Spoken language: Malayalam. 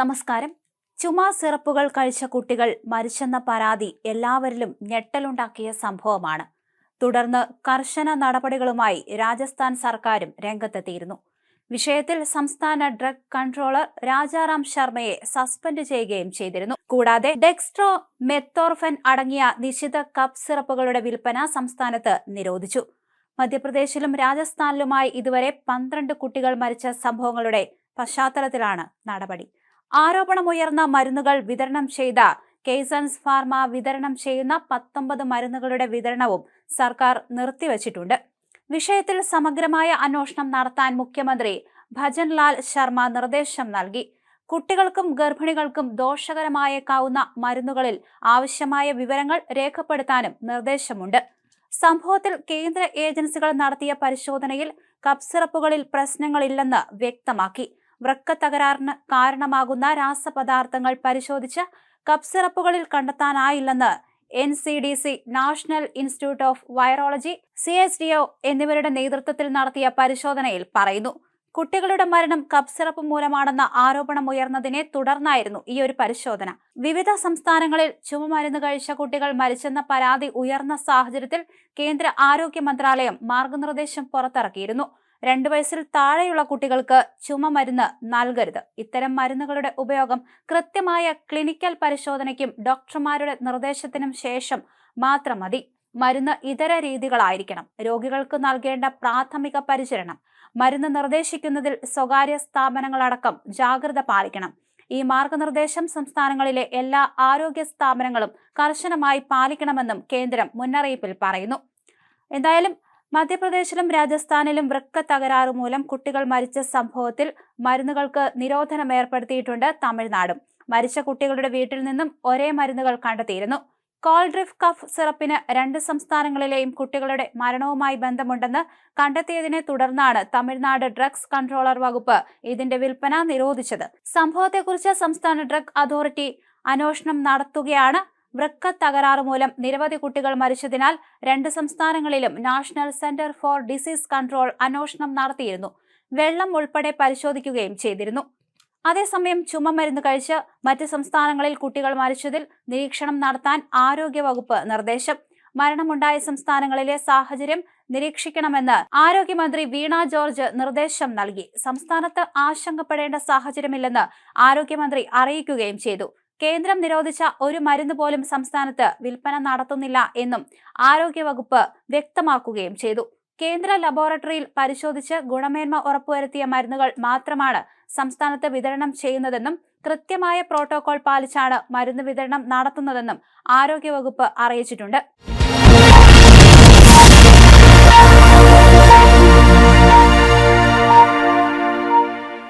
നമസ്കാരം. ചുമ സിറപ്പുകൾ കഴിച്ച കുട്ടികൾ മരിച്ചെന്ന പരാതി എല്ലാവരിലും ഞെട്ടലുണ്ടാക്കിയ സംഭവമാണ്. തുടർന്ന് കർശന നടപടികളുമായി രാജസ്ഥാൻ സർക്കാരും രംഗത്തെത്തിയിരുന്നു. വിഷയത്തിൽ സംസ്ഥാന ഡ്രഗ് കൺട്രോളർ രാജാറാം ശർമ്മയെ സസ്പെൻഡ് ചെയ്യുകയും ചെയ്തിരുന്നു. കൂടാതെ ഡെക്സ്ട്രോ മെത്തോർഫൻ അടങ്ങിയ നിശ്ചിത കപ്പ് സിറപ്പുകളുടെ വിൽപ്പന സംസ്ഥാനത്ത് നിരോധിച്ചു. മധ്യപ്രദേശിലും രാജസ്ഥാനിലുമായി ഇതുവരെ പന്ത്രണ്ട് കുട്ടികൾ മരിച്ച സംഭവങ്ങളുടെ പശ്ചാത്തലത്തിലാണ് നടപടി. ആരോപണമുയർന്ന മരുന്നുകൾ വിതരണം ചെയ്ത കേസൻസ് ഫാർമ വിതരണം ചെയ്യുന്ന പത്തൊമ്പത് മരുന്നുകളുടെ വിതരണവും സർക്കാർ നിർത്തിവച്ചിട്ടുണ്ട്. വിഷയത്തിൽ സമഗ്രമായ അന്വേഷണം നടത്താൻ മുഖ്യമന്ത്രി ഭജൻലാൽ ശർമ്മ നിർദ്ദേശം നൽകി. കുട്ടികൾക്കും ഗർഭിണികൾക്കും ദോഷകരമായേക്കാവുന്ന മരുന്നുകളിൽ ആവശ്യമായ വിവരങ്ങൾ രേഖപ്പെടുത്താനും നിർദ്ദേശമുണ്ട്. സംഭവത്തിൽ കേന്ദ്ര ഏജൻസികൾ നടത്തിയ പരിശോധനയിൽ കപ്സിറപ്പുകളിൽ പ്രശ്നങ്ങളില്ലെന്ന് വ്യക്തമാക്കി. വൃക്ക തകരാറിന് കാരണമാകുന്ന രാസപദാർത്ഥങ്ങൾ പരിശോധിച്ച് കപ്പ് സിറപ്പുകളിൽ കണ്ടെത്താനായില്ലെന്ന് N C D C national institute of virology C S D O എന്നിവരുടെ നേതൃത്വത്തിൽ നടത്തിയ പരിശോധനയിൽ പറയുന്നു. കുട്ടികളുടെ മരണം കപ്പ് സിറപ്പ് മൂലമാണെന്ന ആരോപണം ഉയർന്നതിനെ തുടർന്നായിരുന്നു ഈ ഒരു പരിശോധന. വിവിധ സംസ്ഥാനങ്ങളിൽ ചുമമരുന്ന് കഴിച്ച കുട്ടികൾ മരിച്ചെന്ന പരാതി ഉയർന്ന സാഹചര്യത്തിൽ കേന്ദ്ര ആരോഗ്യ മന്ത്രാലയം മാർഗനിർദ്ദേശം പുറത്തിറക്കിയിരുന്നു. രണ്ടു വയസ്സിൽ താഴെയുള്ള കുട്ടികൾക്ക് ചുമ മരുന്ന് നൽകരുത്. ഇത്തരം മരുന്നുകളുടെ ഉപയോഗം കൃത്യമായ ക്ലിനിക്കൽ പരിശോധനയ്ക്കും ഡോക്ടർമാരുടെ നിർദ്ദേശത്തിനും ശേഷം മാത്രം മതി. മരുന്ന് ഇതര രീതികളായിരിക്കണം. രോഗികൾക്ക് നൽകേണ്ട പ്രാഥമിക പരിചരണം. മരുന്ന് നിർദ്ദേശിക്കുന്നതിൽ സ്വകാര്യ സ്ഥാപനങ്ങളടക്കം ജാഗ്രത പാലിക്കണം. ഈ മാർഗനിർദ്ദേശം സംസ്ഥാനങ്ങളിലെ എല്ലാ ആരോഗ്യ സ്ഥാപനങ്ങളും കർശനമായി പാലിക്കണമെന്നും കേന്ദ്രം മുന്നറിയിപ്പിൽ പറയുന്നു. എന്തായാലും മധ്യപ്രദേശിലും രാജസ്ഥാനിലും വൃക്ക തകരാറ് മൂലം കുട്ടികൾ മരിച്ച സംഭവത്തിൽ മരുന്നുകൾക്ക് നിരോധനം ഏർപ്പെടുത്തിയിട്ടുണ്ട് തമിഴ്നാടും. മരിച്ച കുട്ടികളുടെ വീട്ടിൽ നിന്നും ഒരേ മരുന്നുകൾ കണ്ടെത്തിയിരുന്നു. കോൾഡ്രിഫ് കഫ് സിറപ്പിന് രണ്ട് സംസ്ഥാനങ്ങളിലെയും കുട്ടികളുടെ മരണവുമായി ബന്ധമുണ്ടെന്ന് കണ്ടെത്തിയതിനെ തുടർന്നാണ് തമിഴ്നാട് ഡ്രഗ്സ് കൺട്രോളർ വകുപ്പ് ഇതിന്റെ വിൽപ്പന നിരോധിച്ചത്. സംഭവത്തെക്കുറിച്ച് സംസ്ഥാന ഡ്രഗ് അതോറിറ്റി അന്വേഷണം നടത്തുകയാണ് വൃക്ക തകരാറ് മൂലം നിരവധി കുട്ടികൾ മരിച്ചതിനാൽ രണ്ട് സംസ്ഥാനങ്ങളിലും national centre for disease control അന്വേഷണം നടത്തിയിരുന്നു. വെള്ളം ഉൾപ്പെടെ പരിശോധിക്കുകയും ചെയ്തിരുന്നു. അതേസമയം ചുമ മരുന്ന് കഴിച്ച് മറ്റ് സംസ്ഥാനങ്ങളിൽ കുട്ടികൾ മരിച്ചതിൽ നിരീക്ഷണം നടത്താൻ ആരോഗ്യവകുപ്പ് നിർദ്ദേശം. മരണമുണ്ടായ സംസ്ഥാനങ്ങളിലെ സാഹചര്യം നിരീക്ഷിക്കണമെന്ന് ആരോഗ്യമന്ത്രി വീണ ജോർജ് നിർദ്ദേശം നൽകി. സംസ്ഥാനത്ത് ആശങ്കപ്പെടേണ്ട സാഹചര്യമില്ലെന്ന് ആരോഗ്യമന്ത്രി അറിയിക്കുകയും ചെയ്തു. കേന്ദ്രം നിരോധിച്ച ഒരു മരുന്ന് പോലും സംസ്ഥാനത്ത് വിൽപ്പന നടത്തുന്നില്ല എന്നും ആരോഗ്യവകുപ്പ് വ്യക്തമാക്കുകയും ചെയ്തു. കേന്ദ്ര ലബോറട്ടറിയിൽ പരിശോധിച്ച് ഗുണമേന്മ ഉറപ്പുവരുത്തിയ മരുന്നുകൾ മാത്രമാണ് സംസ്ഥാനത്ത് വിതരണം ചെയ്യുന്നതെന്നും കൃത്യമായ പ്രോട്ടോകോൾ പാലിച്ചാണ് മരുന്ന് വിതരണം നടത്തുന്നതെന്നും ആരോഗ്യവകുപ്പ് അറിയിച്ചിട്ടുണ്ട്.